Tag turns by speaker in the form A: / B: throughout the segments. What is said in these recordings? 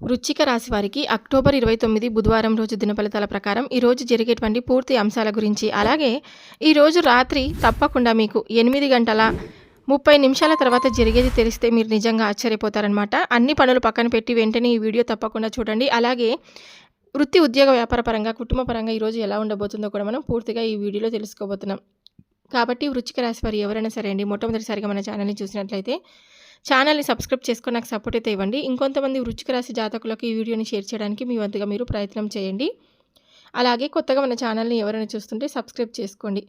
A: వృచ్చిక రాశి వారికి అక్టోబర్ ఇరవై తొమ్మిది బుధవారం రోజు దినఫలితాల ప్రకారం ఈరోజు జరిగేటువంటి పూర్తి అంశాల గురించి. అలాగే ఈరోజు రాత్రి తప్పకుండా మీకు ఎనిమిది గంటల ముప్పై నిమిషాల తర్వాత జరిగేది తెలిస్తే మీరు నిజంగా ఆశ్చర్యపోతారనమాట అన్ని పనులు పక్కన పెట్టి వెంటనే ఈ వీడియో తప్పకుండా చూడండి. అలాగే వృత్తి ఉద్యోగ వ్యాపార పరంగా కుటుంబ పరంగా ఈరోజు ఎలా ఉండబోతుందో కూడా మనం పూర్తిగా ఈ వీడియోలో తెలుసుకోబోతున్నాం. కాబట్టి వృచ్చిక రాశి వారు ఎవరైనా సరే అండి మొట్టమొదటిసారిగా మన ఛానల్ని చూసినట్లయితే ఛానల్ని సబ్స్క్రైబ్ చేసుకొని నాకు సపోర్ట్ అయితే ఇవ్వండి. ఇంకొంతమంది వృచ్చిక రాశి జాతకులకు ఈ వీడియోని షేర్ చేయడానికి మీ వంతుగా మీరు ప్రయత్నం చేయండి. అలాగే కొత్తగా మన ఛానల్ని ఎవరైనా చూస్తుంటే సబ్స్క్రైబ్ చేసుకోండి.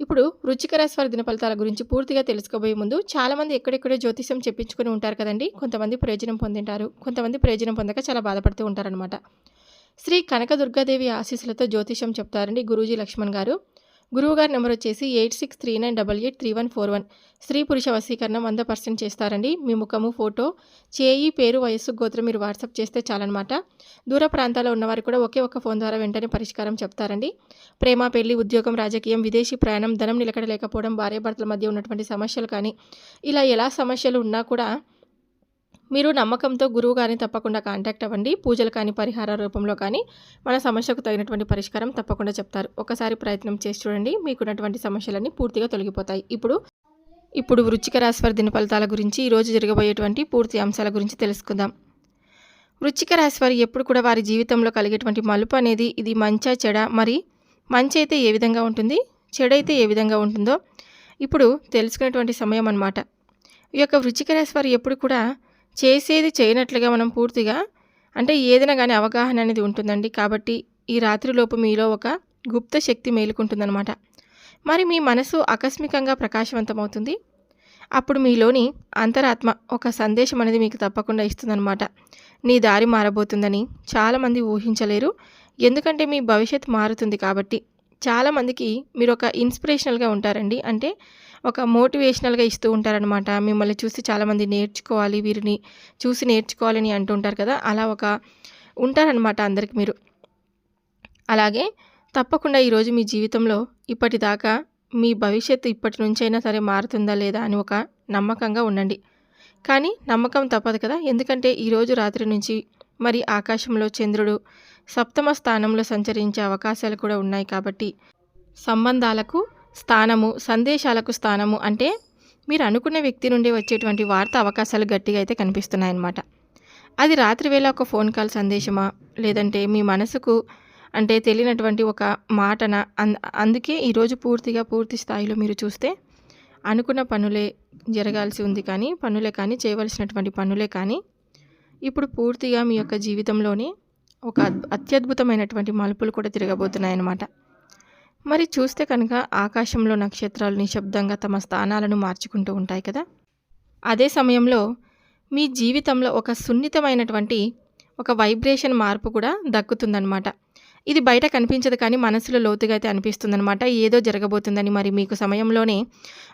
A: ఇప్పుడు వృచ్చిక రాశి వారి దిన ఫలితాల గురించి పూర్తిగా తెలుసుకోబోయే ముందు చాలామంది ఎక్కడెక్కడో జ్యోతిష్యం చెప్పించుకొని ఉంటారు కదండి. కొంతమంది ప్రయోజనం పొందింటారు. కొంతమంది ప్రయోజనం పొందక చాలా బాధపడుతూ ఉంటారనమాట శ్రీ కనకదుర్గాదేవి ఆశీస్సులతో జ్యోతిష్యం చెప్తారండి గురూజీ లక్ష్మణ్ గారు. గురువుగారి నెంబర్ వచ్చేసి eight six three nine double eight three one four one. స్త్రీ పురుష వశీకరణం వంద పర్సెంట్ చేస్తారండి. మీ ముఖము ఫోటో చేయి పేరు వయస్సు గోత్రం మీరు వాట్సాప్ చేస్తే చాలన్నమాట. దూర ప్రాంతాల్లో ఉన్నవారు కూడా ఒకే ఒక్క ఫోన్ ద్వారా వెంటనే పరిష్కారం చెప్తారండి. ప్రేమ పెళ్ళి ఉద్యోగం రాజకీయం విదేశీ ప్రయాణం ధనం నిలకడ లేకపోవడం భార్యాభర్తల మధ్య ఉన్నటువంటి సమస్యలు కానీ ఇలా ఎలా సమస్యలు ఉన్నా కూడా మీరు నమ్మకంతో గురువు గారిని తప్పకుండా కాంటాక్ట్ అవ్వండి. పూజలు కానీ పరిహార రూపంలో కానీ మన సమస్యకు తగినటువంటి పరిష్కారం తప్పకుండా చెప్తారు. ఒకసారి ప్రయత్నం చేసి చూడండి. మీకున్నటువంటి సమస్యలన్నీ పూర్తిగా తొలగిపోతాయి. ఇప్పుడు ఇప్పుడు వృచ్చిక రాశి దిన ఫలితాల గురించి ఈరోజు జరగబోయేటువంటి పూర్తి అంశాల గురించి తెలుసుకుందాం. వృచ్చిక రాశివారి ఎప్పుడు కూడా వారి జీవితంలో కలిగేటువంటి మలుపు అనేది ఇది మంచా చెడ? మరి మంచి అయితే ఏ విధంగా ఉంటుంది? చెడైతే ఏ విధంగా ఉంటుందో ఇప్పుడు తెలుసుకునేటువంటి సమయం అన్నమాట. ఈ యొక్క వృచ్చిక రాశివారి ఎప్పుడు కూడా చేసేది చేయనట్లుగా మనం పూర్తిగా అంటే ఏదైనా కానీ అవగాహన అనేది ఉంటుందండి. కాబట్టి ఈ రాత్రిలోపు మీలో ఒక గుప్త శక్తి మేలుకుంటుందన్నమాట. మరి మీ మనసు ఆకస్మికంగా ప్రకాశవంతమవుతుంది. అప్పుడు మీలోని అంతరాత్మ ఒక సందేశం అనేది మీకు తప్పకుండా ఇస్తుందన్నమాట. నీ దారి మారబోతుందని చాలామంది ఊహించలేరు. ఎందుకంటే మీ భవిష్యత్ మారుతుంది కాబట్టి. చాలామందికి మీరు ఒక ఇన్స్పిరేషనల్గా ఉంటారండి. అంటే ఒక మోటివేషనల్గా ఇస్తూ ఉంటారనమాట మిమ్మల్ని చూసి చాలామంది నేర్చుకోవాలి వీరిని చూసి నేర్చుకోవాలని అంటుంటారు కదా అలా ఒక ఉంటారనమాట అందరికి మీరు. అలాగే తప్పకుండా ఈరోజు మీ జీవితంలో ఇప్పటిదాకా మీ భవిష్యత్తు ఇప్పటి నుంచైనా సరే మారుతుందా లేదా అని ఒక నమ్మకంగా ఉండండి. కానీ నమ్మకం తప్పదు కదా ఎందుకంటే ఈరోజు రాత్రి నుంచి మరి ఆకాశంలో చంద్రుడు సప్తమ స్థానంలో సంచరించే అవకాశాలు కూడా ఉన్నాయి కాబట్టి సంబంధాలకు స్థానము సందేశాలకు స్థానము అంటే మీరు అనుకున్న వ్యక్తి నుండి వచ్చేటువంటి వార్త అవకాశాలు గట్టిగా అయితే కనిపిస్తున్నాయన్నమాట. అది రాత్రి వేళ ఒక ఫోన్ కాల్ సందేశమా? లేదంటే మీ మనసుకు అంటే తెలియనటువంటి ఒక మాటన? అందుకే ఈరోజు పూర్తిగా పూర్తి స్థాయిలో మీరు చూస్తే అనుకున్న పనులే జరగాల్సి ఉంది కానీ పనులే కానీ చేయవలసినటువంటి పనులే కానీ ఇప్పుడు పూర్తిగా మీ యొక్క జీవితంలోనే ఒక అత్యద్భుతమైనటువంటి మలుపులు కూడా తిరగబోతున్నాయన్నమాట. మరి చూస్తే కనుక ఆకాశంలో నక్షత్రాలు నిశ్శబ్దంగా తమ స్థానాలను మార్చుకుంటూ ఉంటాయి కదా? అదే సమయంలో మీ జీవితంలో ఒక సున్నితమైనటువంటి ఒక వైబ్రేషన్ మార్పు కూడా దక్కుతుందనమాట ఇది బయట కనిపించదు కానీ మనసులో లోతుగా అయితే అనిపిస్తుందనమాట ఏదో జరగబోతుందని మరి మీకు సమయంలోనే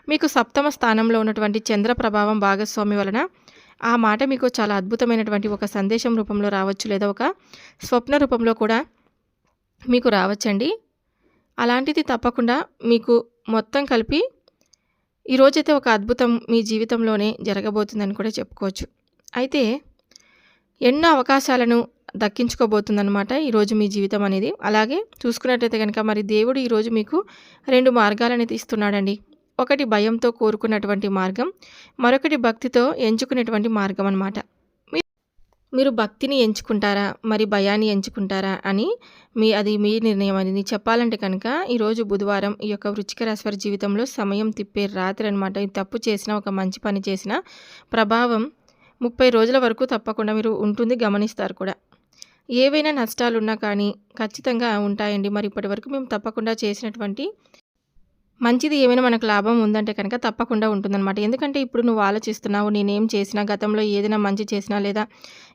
A: మీకు సప్తమ స్థానంలో ఉన్నటువంటి చంద్ర ప్రభావం భాగస్వామి వలన ఆ మాట మీకు చాలా అద్భుతమైనటువంటి ఒక సందేశం రూపంలో రావచ్చు లేదా ఒక స్వప్న రూపంలో కూడా మీకు రావచ్చండి. అలాంటిది తప్పకుండా మీకు మొత్తం కలిపి ఈరోజైతే ఒక అద్భుతం మీ జీవితంలోనే జరగబోతుందని కూడా చెప్పుకోవచ్చు. అయితే ఎన్నో అవకాశాలను దక్కించుకోబోతుందనమాట ఈరోజు మీ జీవితం అనేది. అలాగే చూసుకున్నట్టయితే కనుక మరి దేవుడు ఈరోజు మీకు రెండు మార్గాలని తీస్తున్నాడండి. ఒకటి భయంతో కోరుకున్నటువంటి మార్గం మరొకటి భక్తితో ఎంచుకునేటువంటి మార్గం అనమాట మీరు భక్తిని ఎంచుకుంటారా? మరి భయాన్ని ఎంచుకుంటారా? అని మీ అది మీ నిర్ణయం అనేది చెప్పాలంటే కనుక ఈరోజు బుధవారం ఈ యొక్క వృచ్చిక రాశివారి జీవితంలో సమయం తిప్పే రాత్రి అనమాట తప్పు చేసిన ఒక మంచి పని చేసిన ప్రభావం ముప్పై రోజుల వరకు తప్పకుండా మీరు ఉంటుంది గమనిస్తారు కూడా. ఏవైనా నష్టాలున్నా కానీ ఖచ్చితంగా ఉంటాయండి. మరి ఇప్పటి వరకు మేము తప్పకుండా చేసినటువంటి మంచిది ఏమైనా మనకు లాభం ఉందంటే కనుక తప్పకుండా ఉంటుందన్నమాట. ఎందుకంటే ఇప్పుడు నువ్వు ఆలోచిస్తున్నావు నేనేం చేసినా గతంలో ఏదైనా మంచి చేసినా లేదా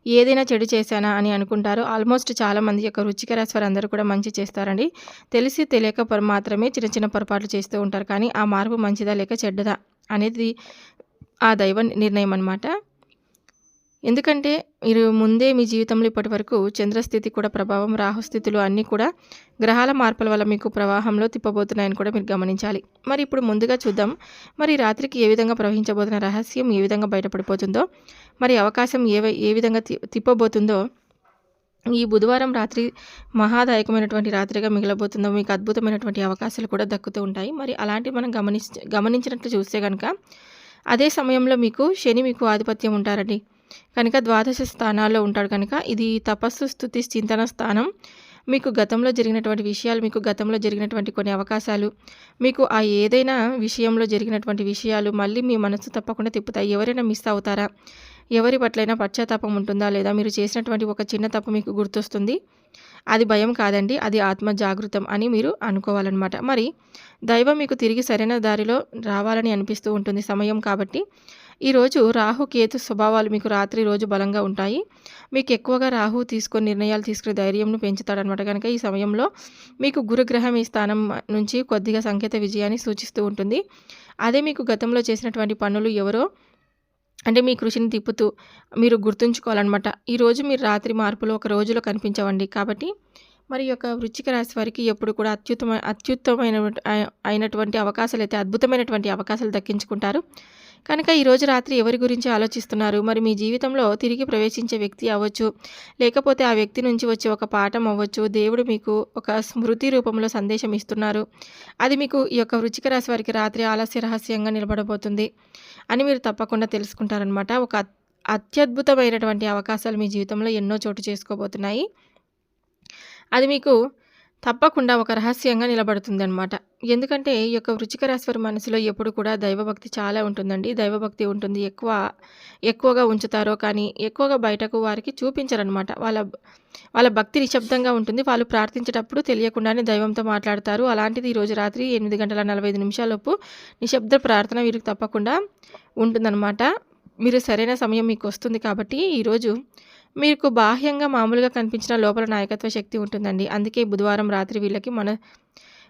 A: ఏదైనా చెడు చేశానా అని అనుకుంటారు. ఆల్మోస్ట్ చాలామంది యొక్క రుచికర అందరూ కూడా మంచి చేస్తారండి. తెలిసి తెలియక మాత్రమే చిన్న చిన్న పొరపాట్లు చేస్తూ ఉంటారు. కానీ ఆ మార్పు మంచిదా లేక చెడ్డదా అనేది ఆ దైవ నిర్ణయం అనమాట ఎందుకంటే మీరు ముందే మీ జీవితంలో ఇప్పటివరకు చంద్రస్థితి కూడా ప్రభావం రాహుస్థితులు అన్నీ కూడా గ్రహాల మార్పుల వల్ల మీకు ప్రవాహంలో తిప్పబోతున్నాయని కూడా మీరు గమనించాలి. మరి ఇప్పుడు ముందుగా చూద్దాం. మరి రాత్రికి ఏ విధంగా ప్రవహించబోతున్న రహస్యం ఏ విధంగా బయటపడిపోతుందో మరి అవకాశం ఏ ఏ విధంగా తిప్పబోతుందో ఈ బుధవారం రాత్రి మహాదాయకమైనటువంటి రాత్రిగా మిగిలబోతుందో మీకు అద్భుతమైనటువంటి అవకాశాలు కూడా దక్కుతూ ఉంటాయి. మరి అలాంటివి మనం గమనించ గమనించినట్లు చూస్తే కనుక అదే సమయంలో మీకు శని మీకు ఆధిపత్యం ఉంటారండి. కనుక ద్వాదశ స్థానాల్లో ఉంటాడు కనుక ఇది తపస్సు స్థుతి చింతన స్థానం. మీకు గతంలో జరిగినటువంటి విషయాలు మీకు గతంలో జరిగినటువంటి కొన్ని అవకాశాలు మీకు ఆ ఏదైనా విషయంలో జరిగినటువంటి విషయాలు మళ్ళీ మీ మనసు తప్పకుండా తిప్పుతాయి. ఎవరైనా మిస్ అవుతారా? ఎవరి పట్లైనా పశ్చాత్తాపం ఉంటుందా లేదా? మీరు చేసినటువంటి ఒక చిన్న తప్పు మీకు గుర్తొస్తుంది. అది భయం కాదండి అది ఆత్మ జాగృతం అని మీరు అనుకోవాలన్నమాట. మరి దైవం మీకు తిరిగి సరైన దారిలో రావాలని అనిపిస్తూ ఉంటుంది సమయం కాబట్టి. ఈరోజు రాహు కేతు స్వభావాలు మీకు రాత్రి రోజు బలంగా ఉంటాయి. మీకు ఎక్కువగా రాహు తీసుకొని నిర్ణయాలు తీసుకునే ధైర్యంను పెంచుతాడనమాట కనుక ఈ సమయంలో మీకు గురుగ్రహం ఈ స్థానం నుంచి కొద్దిగా సంకేత విజయాన్ని సూచిస్తూ ఉంటుంది. అదే మీకు గతంలో చేసినటువంటి పనులు ఎవరో అంటే మీ కృషిని తిప్పుతూ మీరు గుర్తుంచుకోవాలన్నమాట. ఈరోజు మీరు రాత్రి మార్పులు ఒక రోజులో కనిపించవండి. కాబట్టి మరి యొక్క వృచ్చిక రాశి వారికి ఎప్పుడు కూడా అత్యుత్తమ అత్యుత్తమైన అయినటువంటి అవకాశాలు అయితే అద్భుతమైనటువంటి అవకాశాలు దక్కించుకుంటారు. కనుక ఈరోజు రాత్రి ఎవరి గురించి ఆలోచిస్తున్నారు? మరి మీ జీవితంలో తిరిగి ప్రవేశించే వ్యక్తి అవ్వచ్చు. లేకపోతే ఆ వ్యక్తి నుంచి వచ్చే ఒక పాఠం అవ్వచ్చు. దేవుడు మీకు ఒక స్మృతి రూపంలో సందేశం ఇస్తున్నారు. అది మీకు ఈ యొక్క వృచ్చిక రాశి వారికి రాత్రి ఆలస్య రహస్యంగా నిలబడబోతుంది అని మీరు తప్పకుండా తెలుసుకుంటారనమాట ఒక అత్యద్భుతమైనటువంటి అవకాశాలు మీ జీవితంలో ఎన్నో చోటు చేసుకోబోతున్నాయి. అది మీకు తప్పకుండా ఒక రహస్యంగా నిలబడుతుందన్నమాట. ఎందుకంటే ఈ యొక్క వృచిక రాశివారి మనసులో ఎప్పుడు కూడా దైవభక్తి చాలా ఉంటుందండి. దైవభక్తి ఉంటుంది. ఎక్కువ ఎక్కువగా ఉంచుతారో కానీ ఎక్కువగా బయటకు వారికి చూపించరనమాట వాళ్ళ వాళ్ళ భక్తి నిశ్శబ్దంగా ఉంటుంది. వాళ్ళు ప్రార్థించేటప్పుడు తెలియకుండానే దైవంతో మాట్లాడతారు. అలాంటిది ఈరోజు రాత్రి ఎనిమిది గంటల నలభై ఐదు నిమిషాలలోపు నిశ్శబ్ద ప్రార్థన వీరికి తప్పకుండా ఉంటుందన్నమాట. మీరు సరైన సమయం మీకు వస్తుంది కాబట్టి ఈరోజు మీకు బాహ్యంగా మామూలుగా కనిపించిన లోపల నాయకత్వ శక్తి ఉంటుందండి. అందుకే బుధవారం రాత్రి వీళ్ళకి మన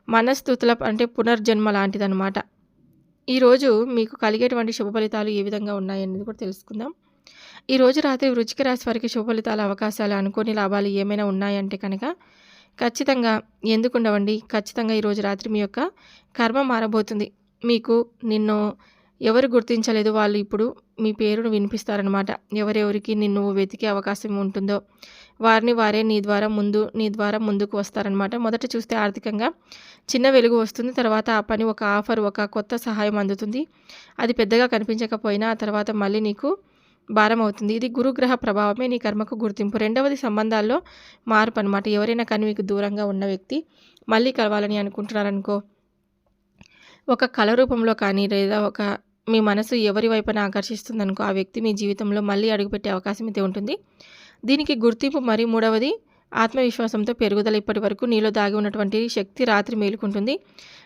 A: మనస్థుతుల అంటే పునర్జన్మ లాంటిదనమాట ఈరోజు మీకు కలిగేటువంటి శుభ ఫలితాలు ఏ విధంగా ఉన్నాయనేది కూడా తెలుసుకుందాం. ఈరోజు రాత్రి వృచ్చిక రాశి వారికి శుభ ఫలితాల అవకాశాలు అనుకోని లాభాలు ఏమైనా ఉన్నాయంటే కనుక ఖచ్చితంగా ఎందుకుండవండి ఖచ్చితంగా ఈరోజు రాత్రి మీ యొక్క కర్మ మారబోతుంది. మీకు నిన్ను ఎవరు గుర్తించలేదు వాళ్ళు ఇప్పుడు మీ పేరును వినిపిస్తారనమాట ఎవరెవరికి నిన్ను వెతికే అవకాశం ఉంటుందో వారిని వారే నీ ద్వారా ముందు నీ ద్వారా ముందుకు వస్తారనమాట మొదట చూస్తే ఆర్థికంగా చిన్న వెలుగు వస్తుంది. తర్వాత ఆ పని ఒక ఆఫర్ ఒక కొత్త సహాయం అందుతుంది. అది పెద్దగా కనిపించకపోయినా ఆ తర్వాత మళ్ళీ నీకు భారం అవుతుంది. ఇది గురుగ్రహ ప్రభావమే నీ కర్మకు గుర్తింపు. రెండవది సంబంధాల్లో మార్పు అనమాట ఎవరైనా కానీ మీకు దూరంగా ఉన్న వ్యక్తి మళ్ళీ కలవాలని అనుకుంటున్నారనుకో ఒక కళ రూపంలో కానీ లేదా ఒక మీ మనసు ఎవరి వైపున ఆకర్షిస్తుందనుకో ఆ వ్యక్తి మీ జీవితంలో మళ్ళీ అడుగుపెట్టే అవకాశం అయితే ఉంటుంది. దీనికి గుర్తింపు మరి మూడవది ఆత్మవిశ్వాసంతో పెరుగుదల ఇప్పటి వరకు నీలో దాగి ఉన్నటువంటి శక్తి రాత్రి మేలుకుంటుంది.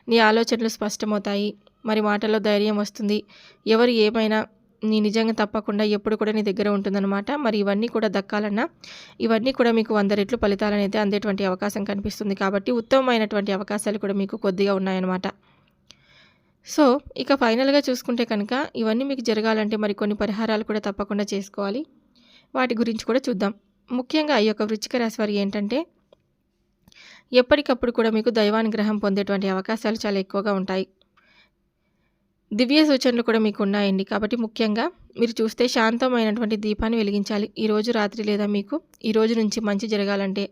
A: నీ ఆలోచనలు స్పష్టమవుతాయి. మరి మాటల్లో ధైర్యం వస్తుంది. ఎవరు ఏమైనా నీ నిజంగా తప్పకుండా ఎప్పుడు కూడా నీ దగ్గర ఉంటుందన్నమాట. మరి ఇవన్నీ కూడా దక్కాలన్నా ఇవన్నీ కూడా మీకు వంద రెట్లు ఫలితాలనైతే అందేటువంటి అవకాశం కనిపిస్తుంది. కాబట్టి ఉత్తమమైనటువంటి అవకాశాలు కూడా మీకు కొద్దిగా ఉన్నాయన్నమాట. సో ఇక ఫైనల్గా చూసుకుంటే కనుక ఇవన్నీ మీకు జరగాలంటే మరి కొన్ని పరిహారాలు కూడా తప్పకుండా చేసుకోవాలి. వాటి గురించి కూడా చూద్దాం. ముఖ్యంగా ఈ యొక్క వృచ్చిక రాశి వారి ఏంటంటే ఎప్పటికప్పుడు కూడా మీకు దైవానుగ్రహం పొందేటువంటి అవకాశాలు చాలా ఎక్కువగా ఉంటాయి. దివ్య సూచనలు కూడా మీకు ఉన్నాయండి. కాబట్టి ముఖ్యంగా మీరు చూస్తే శాంతమైనటువంటి దీపాన్ని వెలిగించాలి. ఈరోజు రాత్రి లేదా మీకు ఈ రోజు నుంచి మంచి జరగాలంటే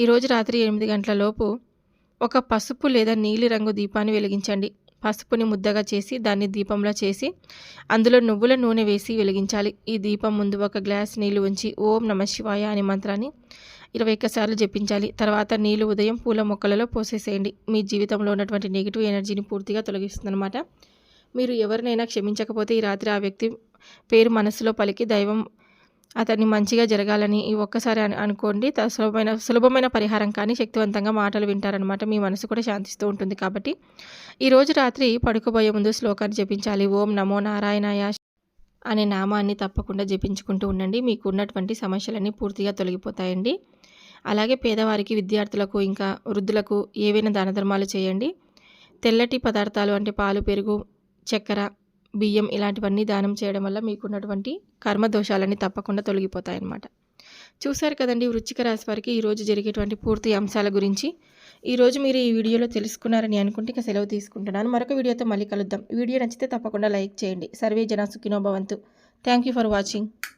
A: ఈరోజు రాత్రి ఎనిమిది గంటల లోపు ఒక పసుపు లేదా నీలి రంగు దీపాన్ని వెలిగించండి. పసుపుని ముద్దగా చేసి దాన్ని దీపంలో చేసి అందులో నువ్వుల నూనె వేసి వెలిగించాలి. ఈ దీపం ముందు ఒక గ్లాస్ నీళ్ళు ఉంచి ఓం నమ శివాయ అనే మంత్రాన్ని ఇరవై ఒక్కసార్లు జపించాలి. తర్వాత నీళ్ళు ఉదయం పూల మొక్కలలో పోసేసేయండి. మీ జీవితంలో ఉన్నటువంటి నెగిటివ్ ఎనర్జీని పూర్తిగా తొలగిస్తుందన్నమాట. మీరు ఎవరినైనా క్షమించకపోతే ఈ రాత్రి ఆ వ్యక్తి పేరు మనసులో పలికి దైవం అతన్ని మంచిగా జరగాలని ఈ ఒక్కసారి అనుకోండి. సులభమైన సులభమైన పరిహారం కానీ శక్తివంతంగా మాటలు వింటారనమాట మీ మనసు కూడా శాంతిస్తూ ఉంటుంది కాబట్టి. ఈరోజు రాత్రి పడుకోబోయే ముందు శ్లోకాన్ని జపించాలి. ఓం నమో నారాయణాయ అనే నామాన్ని తప్పకుండా జపించుకుంటూ ఉండండి. మీకు ఉన్నటువంటి సమస్యలన్నీ పూర్తిగా తొలగిపోతాయండి. అలాగే పేదవారికి విద్యార్థులకు ఇంకా వృద్ధులకు ఏవైనా దాన ధర్మాలు చేయండి. తెల్లటి పదార్థాలు అంటే పాలు పెరుగు చక్కెర బియ్యం ఇలాంటివన్నీ దానం చేయడం వల్ల మీకున్నటువంటి కర్మ దోషాలన్నీ తప్పకుండా తొలగిపోతాయన్నమాట. చూశారు కదండి వృచ్చిక రాశి వారికి ఈరోజు జరిగేటువంటి పూర్తి అంశాల గురించి. ఈరోజు మీరు ఈ వీడియోలో తెలుసుకున్నారని అనుకుంటే ఇక సెలవు తీసుకుంటున్నాను. మరొక వీడియోతో మళ్ళీ కలుద్దాం. వీడియో నచ్చితే తప్పకుండా లైక్ చేయండి. సర్వే జన Sukhinobhavantu thank you for watching